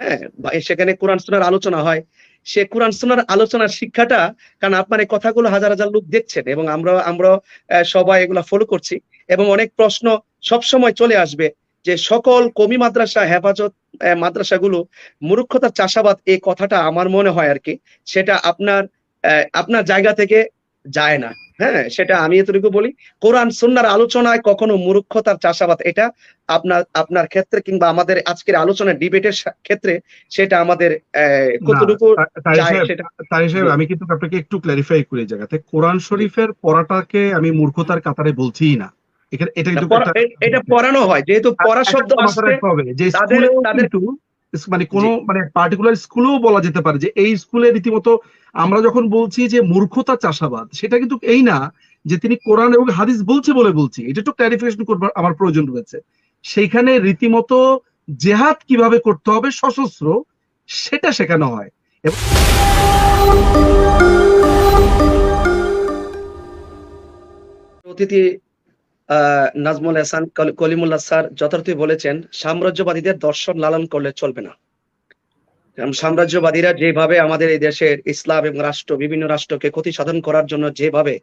হ্যাঁ সেখানে কোরআন সুনার আলোচনা হয়। সে কোরআন সুনার আলোচনার শিক্ষাটা, কারণ আপনার এই কথাগুলো হাজার হাজার লোক দেখছেন এবং আমরা আমরা সবাই এগুলা ফলো করছি। এবং অনেক প্রশ্ন সব সময় চলে আসবে যে সকল কমি মাদ্রাসা, হেফাজত মাদ্রাসাগুলো মূর্খতার চাষাবাদ, এই কথাটা আমার মনে হয় আর কি, সেটা আপনার আপনার জায়গা থেকে যায় না। হ্যাঁ সেটা আমি এতটুকু বলি। কোরআন সুন্নার আলোচনায় কখনো মূর্খতার চাষাবাদ এটা আপনার আপনার ক্ষেত্রে কিংবা আমাদের আজকের আলোচনা ডিবেটের ক্ষেত্রে সেটা আমাদের কতটুকু আমি কিন্তু আপনাকে একটু ক্লারিফাই করি জায়গাতে। কোরআন শরীফের পড়াটাকে আমি মূর্খতার কাতারে বলছিই না। এটা পড়ানো হয়। যেহেতু পড়া শব্দ যে তাদের- মানে কোন মানে পার্টিকুলার স্কুলেও বলা যেতে পারে যে এই স্কুলে রীতিমতো আমরা যখন বলছি যে মূর্খতা চাষাবাদ সেটা কিন্তু এই না যে তিনি কোরআন এবং হাদিস বলছে বলে বলছি। এটা একটু ক্লারিফিকেশন করবার আমার প্রয়োজন রয়েছে। সেইখানে রীতিমতো জেহাদ কীভাবে করতে হবে সশস্ত্র সেটা শেখানো হয়। অতিথি নাজমুল হাসান, কলি- কলিমুল্লাহ স্যার যথার্থই বলেছেন, সাম্রাজ্যবাদীদের দর্শন লালন করলে চলবে না। সাম্রাজ্যবাদীরা যেভাবে আমাদের এই দেশের ইসলাম এবং রাষ্ট্র, বিভিন্ন রাষ্ট্রকে ক্ষতি সাধন করার জন্য যেভাবে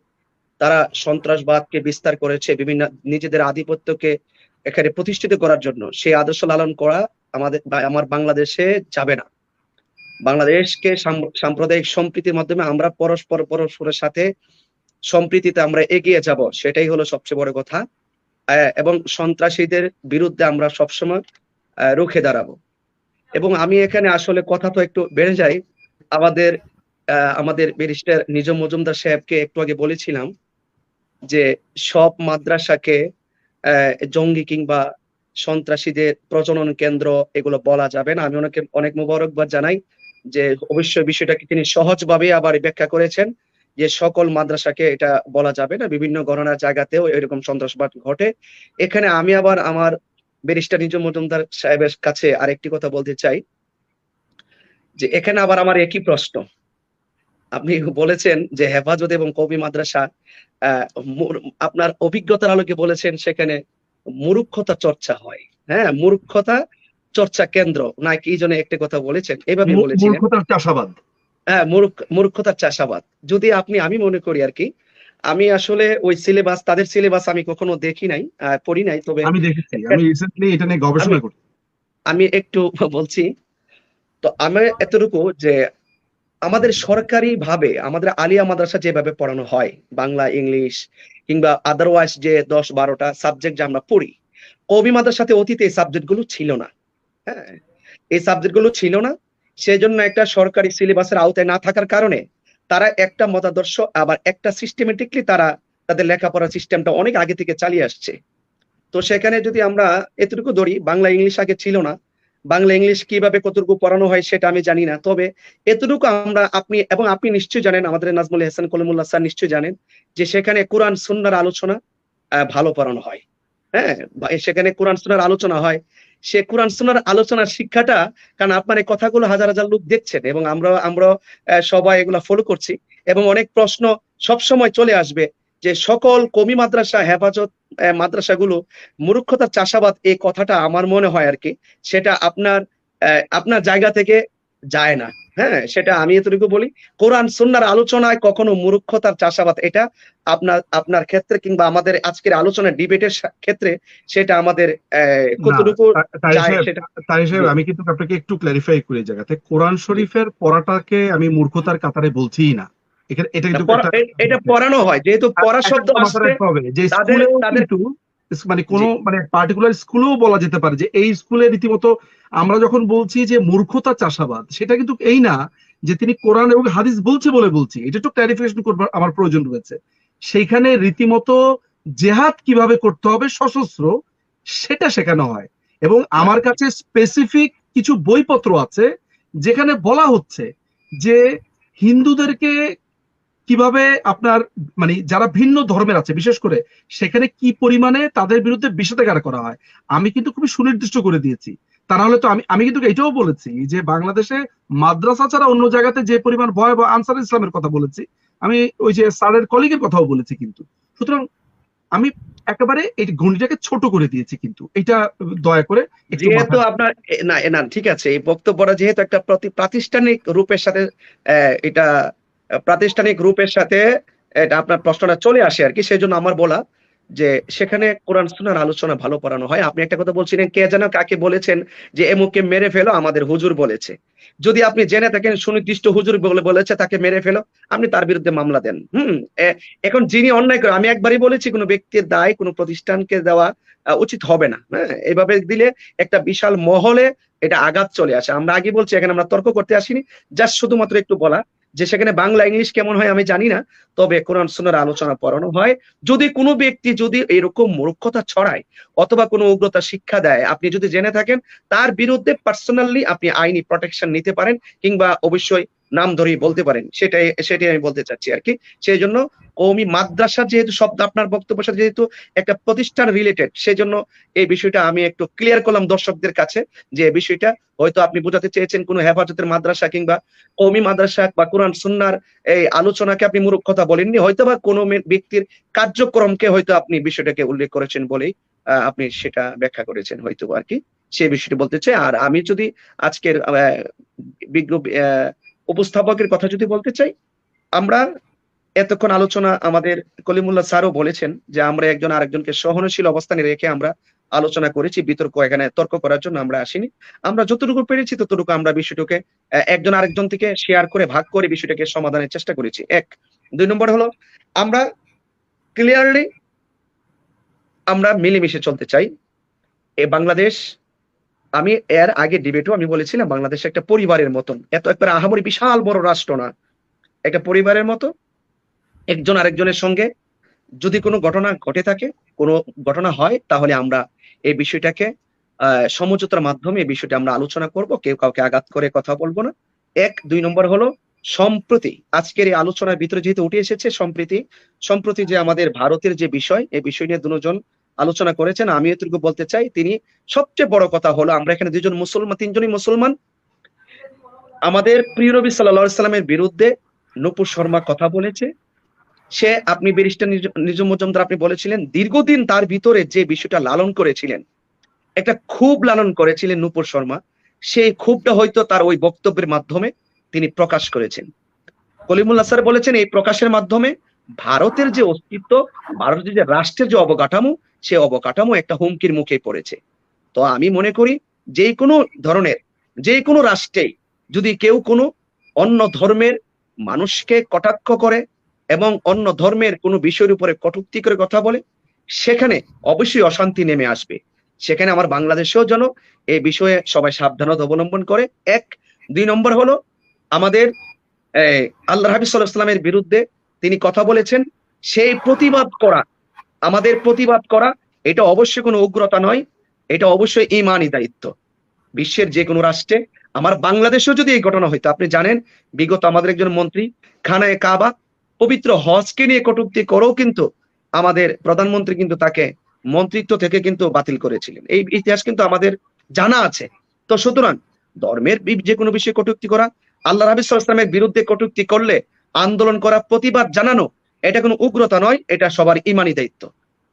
তারা সন্ত্রাসবাদকে বিস্তার করেছে, বিভিন্ন নিজেদের আধিপত্যকে এখানে প্রতিষ্ঠিত করার জন্য, সেই আদর্শ লালন করা আমাদের আমার বাংলাদেশে যাবে না। বাংলাদেশকে সাম- সাম্প্রদায়িক সম্প্রীতির মাধ্যমে আমরা পরস্পর পরস্পরের সাথে সম্প্রীতিতে আমরা এগিয়ে যাব, সেটাই হলো সবচেয়ে বড় কথা। এবং সন্ত্রাসীদের বিরুদ্ধে আমরা সবসময় রুখে দাঁড়াবো। এবং আমি এখানে আসলে কথা তো একটু বেড়ে যাই। আমাদের আমাদের ব্যারিস্টার নিজম মজুমদার সাহেবকে একটু আগে বলেছিলাম যে সব মাদ্রাসাকে জঙ্গি কিংবা সন্ত্রাসীদের প্রজনন কেন্দ্র এগুলো বলা যাবে না। আমি ওনাকে অনেক মুবারকবাদ জানাই যে অবশ্যই বিষয়টাকে তিনি সহজভাবে আবার ব্যাখ্যা করেছেন। যে সকল মাদ্রাসাকে এটা বলা যাবে না বিভিন্ন গণনার জায়গাতেও এরকম সন্ত্রাসবাদ ঘটে। এখানে আমি আবার আমার ব্যারিস্টার নিজ মজুমদার সাহেবের কাছে আরেকটি কথা বলতে চাই যে এখানে আবার আমার একই প্রশ্ন। আপনি বলেছেন যে হেফাজত এবং কবি মাদ্রাসা আহ, আপনার অভিজ্ঞতার আলোকে বলেছেন সেখানে মূর্খতা চর্চা হয়। হ্যাঁ মূর্খতা চর্চা কেন্দ্র না কি জন্য একটি কথা বলেছেন? এভাবে বলেছেন মূর্খতার চাষাবাদ। হ্যাঁ মূর্খ মূর্খতার চাষাবাদ। যদি আপনি আমি মনে করি আর কি আমি আসলে ওই সিলেবাস তাদের সিলেবাস আমি কখনো দেখি নাই পড়ি নাই তবে আমি দেখেছি আমি রিসেন্টলি এটা নিয়ে গবেষণা আমি- করছি। আমি একটু বলছি তো আমি এতটুকু যে আমাদের সরকারি ভাবে আমাদের আলিয়া মাদ্রাসা যেভাবে পড়ানো হয় বাংলা ইংলিশ কিংবা আদারওয়াইজ যে দশ বারোটা সাবজেক্ট যে আমরা পড়ি কবি মাদ্রাসাতে অতীতে এই সাবজেক্টগুলো ছিল না। হ্যাঁ এই সাবজেক্টগুলো ছিল না সেই জন্য একটা সরকারি সিলেবাসের আওতায় না থাকার কারণে তারা একটা মতাদর্শ, আবার একটা সিস্টেমেটিকলি তারা তাদের লেখাপড়ার সিস্টেমটা অনেক আগে থেকে চালিয়ে আসছে। তো সেখানে যদি আমরা এতটুকু ধরি, বাংলা ইংলিশ আগে ছিল না। বাংলা ইংলিশ কীভাবে কতটুকু পড়ানো হয় সেটা আমি জানি না। তবে এতটুকু আমরা আপনি, এবং আপনি নিশ্চয়ই জানেন, আমাদের নাজমুল হাসান কলিমুল্লাহ স্যার নিশ্চয়ই জানেন, যে সেখানে কোরআন সুন্নার আলোচনা ভালো পড়ানো হয়। হ্যাঁ সেখানে কোরআন সুন্নার আলোচনা হয়। সে কোরআন সোনার আলোচনার শিক্ষাটা, কারণ আপনার এই কথাগুলো হাজার হাজার লোক দেখছেন এবং আমরা আমরা সবাই এগুলা ফলো করছি এবং অনেক প্রশ্ন সব সময় চলে আসবে যে সকল কমি মাদ্রাসা, হেফাজত মাদ্রাসাগুলো মূর্খতার চাষাবাদ এই কথাটা আমার মনে হয় আর কি, সেটা আপনার আপনার জায়গা থেকে যায় না। হ্যাঁ সেটা আমি এতটুকু বলি। কোরআন সুন্নার আলোচনায় কখনো মূর্খতার চাষাবাদ এটা আপনার আপনার ক্ষেত্রে কিংবা আমাদের আজকের আলোচনা ডিবেটের ক্ষেত্রে সেটা আমাদের আহ, কতটুকু আমি কিন্তু আপনাকে একটু ক্লারিফাই করি জায়গাতে কোরআন শরীফের পড়াটাকে আমি মূর্খতার কাতারে বলছিই না। এটা পড়ানো হয় যেহেতু পড়া শব্দ যে তাদের- মানে কোন মানে পার্টিকুলার স্কুলেও বলা যেতে পারে যে এই স্কুলে রীতিমতো আমরা যখন বলছি যে মূর্খতা চাষাবাদ সেটা কিন্তু এই না যে তিনি কোরআন এবং হাদিস বলছে বলে বলছি। এটা একটু ক্লারিফিকেশন করবার আমার প্রয়োজন রয়েছে। সেইখানে রীতিমতো জেহাদ কীভাবে করতে হবে সশস্ত্র সেটা শেখানো হয়। এবং আমার কাছে স্পেসিফিক কিছু বইপত্র আছে যেখানে বলা হচ্ছে যে হিন্দুদেরকে কীভাবে আপনার মানে যারা ভিন্ন ধর্মের আছে, বিশেষ করে সেখানে কি পরিমাণে তাদের বিরুদ্ধে বিষেধাগার করা হয়, আমি কিন্তু খুবই সুনির্দিষ্ট করে দিয়েছি। তা নাহলে তো আমি আমি কিন্তু এটাও বলেছি যে বাংলাদেশে মাদ্রাসা ছাড়া অন্য জায়গাতে যে পরিমাণ ভয় বা আনসার ইসলামের কথা বলেছি, আমি ওই যে স্যারের কলিগের কথাও বলেছি কিন্তু। সুতরাং আমি একেবারে এই গণিটাকে ছোট করে দিয়েছি কিন্তু। এটা দয়া করে যেহেতু আপনার না না ঠিক আছে, এই বক্তব্যটা যেহেতু একটা প্রতি প্রাতিষ্ঠানিক রূপের সাথে এটা প্রাতিষ্ঠানিক রূপের সাথে এটা আপনার প্রশ্নটা চলে আসে আর কি সেই জন্য আমার বলা যে সেখানে কোরআন সুনার আলোচনা ভালো পড়ানো হয়। আপনি একটা কথা বলছিলেন, কে যেন কাকে বলেছেন যে এমুককে মেরে ফেলো, আমাদের হুজুর বলেছে। যদি আপনি জেনে থাকেন, সুনির্দিষ্ট হুজুর বলে বলেছে, তাকে মেরে ফেলো, আপনি তার বিরুদ্ধে মামলা দেন। হুম এখন যিনি অন্যায় করে, আমি একবারই বলেছি, কোনো ব্যক্তির দায় কোনো প্রতিষ্ঠানকে দেওয়া উচিত হবে না। হ্যাঁ এইভাবে দিলে একটা বিশাল মহলে এটা আঘাত চলে আসে। আমরা আগে বলছি, এখানে আমরা তর্ক করতে আসিনি। জাস্ট শুধুমাত্র একটু বলা যে সেখানে বাংলা ইংলিশ কেমন হয় আমি জানি না, তবে কোরআন সুন্নাহর আলোচনা পড়ানো হয়। যদি কোনো ব্যক্তি যদি এরকম মূর্খতা ছড়ায় অথবা কোনো উগ্রতা শিক্ষা দেয়, আপনি যদি জেনে থাকেন, তার বিরুদ্ধে পার্সোনালি আপনি আইনি প্রোটেকশন নিতে পারেন কিংবা অবশ্যই নাম ধরেই বলতে পারেন। সেটাই সেটাই আমি বলতে চাচ্ছি আর কি। সেই জন্য কৌমি মাদ্রাসা যেহেতু শব্দ আপনার বক্তব্যের সাথে যেহেতু একটা প্রতিষ্ঠান রিলেটেড সেই জন্য এই বিষয়টা আমি একটু ক্লিয়ার করলাম দর্শকদের কাছে যে বিষয়টা হয়তো আপনি বোঝাতে চেয়েছেন কোনো হেফাজতের মাদ্রাসা কিংবা কৌমি মাদ্রাসা বা কোরআন সুন্নার এই আলোচনাকে আপনি মূর্খতা বলেননি হয়তো বা কোনো ব্যক্তির কার্যক্রমকে হয়তো আপনি বিষয়টাকে উল্লেখ করেছেন বলেই আপনি সেটা ব্যাখ্যা করেছেন হয়তো আর কি। সেই বিষয়টি বলতে চাই। আর আমি যদি আজকের বিজ্ঞ উপস্থাপকের কথা যদি বলতে চাই, আমরা এতক্ষণ আলোচনা আমাদের কলিমুল্লাহ স্যারও বলেছেন যে আমরা একজন আরেকজনকে সহনশীল অবস্থানে রেখে আমরা আলোচনা করেছি, বিতর্ক এখানে তর্ক করার জন্য আমরা আসিনি। আমরা যতটুকু পেরেছি ততটুকু আমরা বিষয়টাকে একজন আরেকজন থেকে শেয়ার করে, ভাগ করে বিষয়টাকে সমাধানের চেষ্টা করেছি। এক। দুই নম্বর হলো, আমরা ক্লিয়ারলি আমরা মিলেমিশে চলতে চাই। এ বাংলাদেশ আমি এর আগে ডিবেটও আমি বলেছিলাম বাংলাদেশ একটা পরিবারের মতন। এত একবার আহামরি বিশাল বড় রাষ্ট্র না। একটা পরিবারের মতো, একজন আরেকজনের সঙ্গে যদি কোনো ঘটনা ঘটে থাকে, কোনো ঘটনা হয়, তাহলে আমরা এই বিষয়টাকে সমঝোতার মাধ্যমে এই বিষয়টা আমরা আলোচনা করব। কেউ কাউকে আঘাত করে কথা বলব না। এক, দুই নম্বর হলো সম্প্রতি, আজকের এই আলোচনার ভিতরে যেহেতু উঠে এসেছে, সম্প্রতি সম্প্রতি যে আমাদের ভারতের যে বিষয়, এই বিষয় নিয়ে দুজন আলোচনা করেছেন, আমি এটুকু বলতে চাই, তিনি সবচেয়ে বড় কথা হলো, আমরা এখানে দুজন মুসলমান, তিনজনই মুসলমান। আমাদের প্রিয় নবী সাল্লাল্লাহু সাল্লামের বিরুদ্ধে নূপুর শর্মা কথা বলেছে। সে আপনি ব্যারিস্টার নিজম মজুমদার আপনি বলেছিলেন, দীর্ঘদিন তার ভিতরে যে বিষয়টা লালন করেছিলেন, একটা খুব লালন করেছিলেন নূপুর শর্মা। সেই ক্ষোভটা হয়তো তার ওই বক্তব্যের মাধ্যমে তিনি প্রকাশ করেছেন। কলিমুল্লাহ স্যার বলেছেন, এই প্রকাশের মাধ্যমে ভারতের যে অস্তিত্ব, ভারতের যে রাষ্ট্রের যে অবকাঠামো সে অবকাঠামো একটা হুমকির মুখে পড়েছে। তো আমি মনে করি যে কোনো ধরনের যে কোনো রাষ্ট্রেই যদি কেউ কোনো অন্য ধর্মের মানুষকে কটাক্ষ করে এবং অন্য ধর্মের কোনো বিষয়ের উপরে কটূক্তি করে কথা বলে, সেখানে অবশ্যই অশান্তি নেমে আসবে। সেখানে আমার বাংলাদেশেও যেন এই বিষয়ে সবাই সাবধানতা অবলম্বন করে। এক, দুই নম্বর হলো আমাদের আল্লাহ হাবিব সাল্লাহ সাল্লামের বিরুদ্ধে তিনি কথা বলেছেন, সেই প্রতিবাদ করা আমাদের প্রতিবাদ করা, এটা অবশ্যই কোনো উগ্রতা নয়, এটা অবশ্যই ইমানই দায়িত্ব। বিশ্বের যে কোনো রাষ্ট্রে, আমার বাংলাদেশেও যদি এই ঘটনা হইতো, আপনি জানেন, বিগত আমাদের একজন মন্ত্রী, খানায় কাবা, পবিত্র হজকে নিয়ে কটুক্তি করেও কিন্তু আমাদের প্রধানমন্ত্রী কিন্তু তাকে মন্ত্রিত্ব থেকে কিন্তু বাতিল করেছিলেন। এই ইতিহাস কিন্তু আমাদের জানা আছে। তো সুতরাং, ধর্মের যে কোনো বিষয়ে কটুক্তি করা, আল্লাহ রাবি ইসলামের বিরুদ্ধে কটূক্তি করলে, আন্দোলন করা, প্রতিবাদ জানানো এটা কোনো উগ্রতা নয়, এটা সবার ইমানি দায়িত্ব।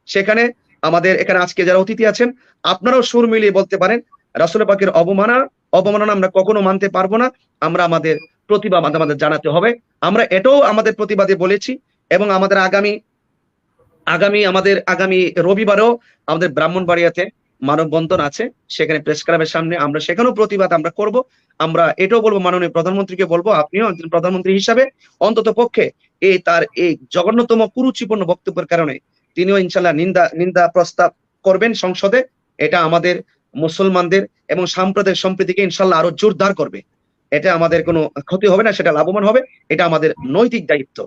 সেখানে আমাদের এখানে আজকে যারা অতিথি আছেন, আপনারাও সুর মিলিয়ে বলতে পারেন, রাসুল পাকের অবমাননা অবমাননা আমরা কখনো মানতে পারব না, আমরা আমাদের প্রতিবাদ আমাদের জানাতে হবে। আমরা এটাও আমাদের প্রতিবাদে বলেছি এবং আমাদের আগামী আগামী আমাদের আগামী রবিবারেও আমাদের ব্রাহ্মণবাড়িয়াতে মানববন্ধন আছে, সেখানে প্রেস ক্লাবের সামনে আমরা সেখানেও প্রতিবাদ আমরা করব। আমরা এটাও বলব মাননীয় প্রধানমন্ত্রীকে বলব, আপনিও একজন প্রধানমন্ত্রী হিসাবে অন্তত পক্ষে এই তার এই জঘন্যতম কুরুচিপূর্ণ বক্তব্যের কারণে তিনিও ইনশাল্লাহ নিন্দা নিন্দা প্রস্তাব করবেন সংসদে। এটা আমাদের মুসলমানদের এবং সাম্প্রদায়িক সম্প্রীতিকে ইনশাল্লাহ আরও জোরদার করবে। এটা আমাদের কোনো ক্ষতি হবে না, সেটা লাভবান হবে। এটা আমাদের নৈতিক দায়িত্ব।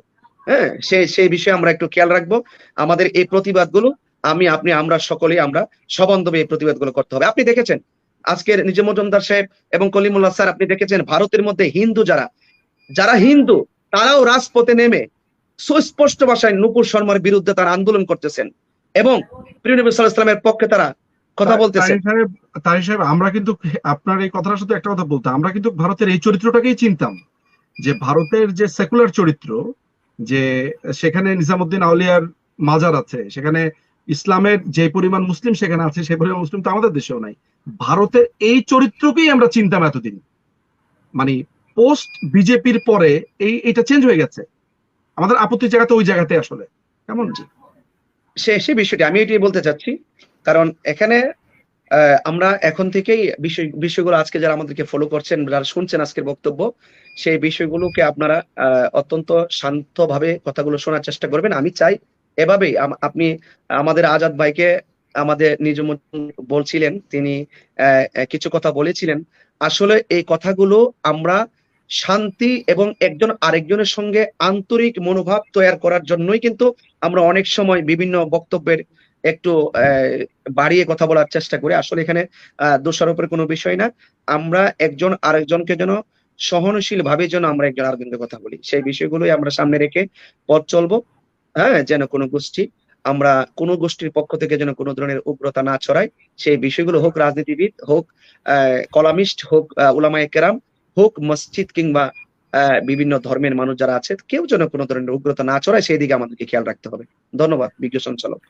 হ্যাঁ সেই সেই বিষয়ে আমরা একটু খেয়াল রাখব। আমাদের এই প্রতিবাদগুলো আমি, আপনি, আমরা সকলেই আমরা সবন্ধবে এই প্রতিবাদগুলো করতে হবে। আপনি দেখেছেন, আজকের নিজে মজুমদার সাহেব এবং কলিমুল্লাহ স্যার, আপনি দেখেছেন, ভারতের মধ্যে হিন্দু যারা যারা হিন্দু তারাও রাজপথে নেমে সুস্পষ্ট ভাষায় নুপুর শর্মার বিরুদ্ধে তারা আন্দোলন করতেছেন এবং প্রিয় নবী পক্ষে তারা কথা বলতেছেন তাহির সাহেব আমরা কিন্তু আপনার এই কথাটার সাথে একটা কথা বলতে আমরা কিন্তু ভারতের এই চরিত্রটাকেই চিনতাম। যে ভারতের যে সেকুলার চরিত্র যে সেখানে নিজামুদ্দিন আউলিয়ার মাজার আছে সেখানে ইসলামের যে পরিমাণ মুসলিম সেখানে আছে সেই পরিমাণ মুসলিম তো আমাদের দেশেও নাই। ভারতের এই চরিত্রকেই আমরা চিনতাম এতদিন। মানে পোস্ট বিজেপির পরে এই এটা চেঞ্জ হয়ে গেছে। আমাদের আপত্তির জায়গাতে ওই জায়গাতে আসলে। কেমন? সে সে বিষয়টি আমি এটি বলতে চাচ্ছি। কারণ এখানে আমরা এখন থেকেই বিষয়, বিষয়গুলো আজকে যারা আমাদেরকে ফলো করছেন, যারা শুনছেন আজকের বক্তব্য, সেই বিষয়গুলোকে আপনারা অত্যন্ত শান্তভাবে কথাগুলো শোনার চেষ্টা করবেন। আমি চাই এভাবেই আপনি আমাদের আজাদ ভাইকে আমাদের নিজ বলছিলেন, তিনি কিছু কথা বলেছিলেন। আসলে এই কথাগুলো আমরা শান্তি এবং একজন আরেকজনের সঙ্গে আন্তরিক মনোভাব তৈরি করার জন্যই কিন্তু আমরা অনেক সময় বিভিন্ন বক্তব্যের একটু বাড়িয়ে কথা বলার চেষ্টা করি। আসলে এখানে দোষারোপের কোনো বিষয় না। আমরা একজন আরেকজনকে যেন সহনশীল ভাবে যেন আমরা একজন আরেকজনকে কথা বলি সেই বিষয়গুলোই আমরা সামনে রেখে পথ চলবো। হ্যাঁ যেন কোনো গোষ্ঠী আমরা কোনো গোষ্ঠীর পক্ষ থেকে যেন কোনো ধরনের উগ্রতা না ছড়ায় সেই বিষয়গুলো হোক রাজনীতিবিদ হোক আহ, কলামিস্ট হোক আহ, উলামায়ে কেরাম হোক মসজিদ কিংবা বিভিন্ন ধর্মের মানুষ যারা আছে, কেউ যেন কোনো ধরনের উগ্রতা না ছড়ায়, সেই দিকে আমাদেরকে খেয়াল রাখতে হবে। ধন্যবাদ, বিজ্ঞ সঞ্চালক।